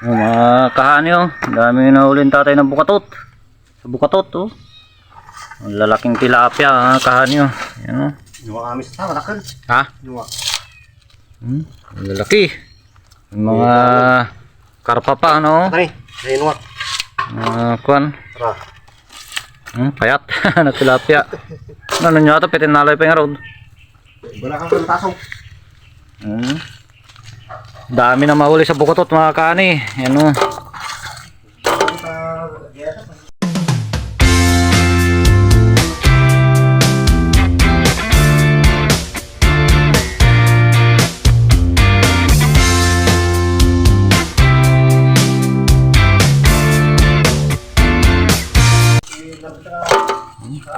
Oh, mga kahani oh. Dami na ulin tatay ng bukatot. Sa bukatot oh. Ang lalaking tilapia ah, kahani oh. Yan oh. Nuwa kami sa tawa, nakal. Ha? Nuwa. Hmm, ang lalaki. Yung mga karpa pa ano. Tani, ay nuwa. Mga kuan. Tara. Hmm, payat na tilapia. Ano nyo ito? Pitinalay pa yung road. Wala kang kantasong. Hmm. Dami na mahuli sa bukatot mga kani. Yan oh.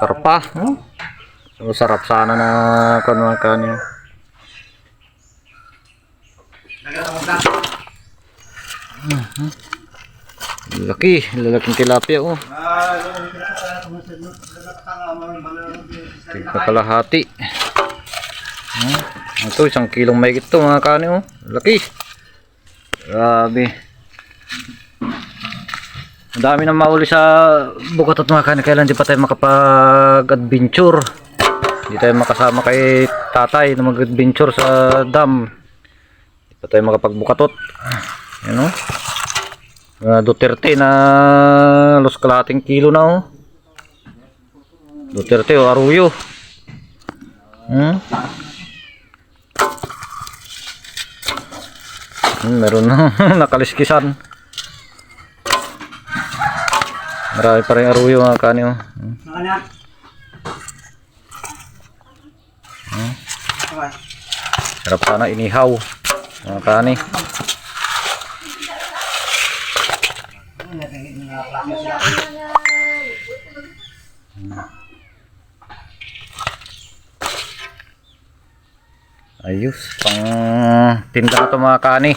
Karpa. Oh. Masarap sana na kuan mga kani. Laki, lalaking tilapia oh. Tigpa kalahati. Hmm. Ito, isang kilong may ito mga kani oh. Laki. Grabe. Ang dami na mauli sa bukat at mga kani. Kailan di pa tayo makapag-adventure. Di tayo makasama kay tatay na mag-adventure sa dam. Pa tayo makapagbukatot. Yan oh. Uh, Duterte na los kalating kilo na oh. Duterte o Arroyo. Hmm? Hmm, meron na nakaliskisan. Marami pa rin Arroyo mga kanyo. Hmm. Nakanya. Sarap sana inihaw. Mga kani. Ayos. Pang tinda na to mga kani.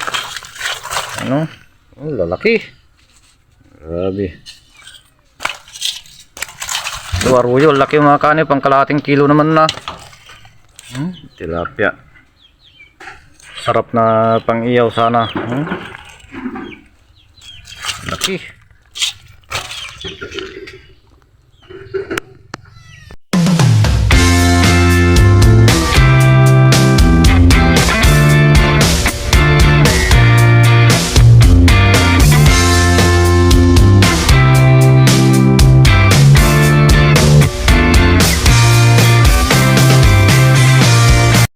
Ano? Oh, lalaki. Grabe. Ito aruyo. Laki mga kani. Pang kalating kilo naman na. Hmm? Tilapia. Sarap na pang iyaw sana. Hmm? Laki.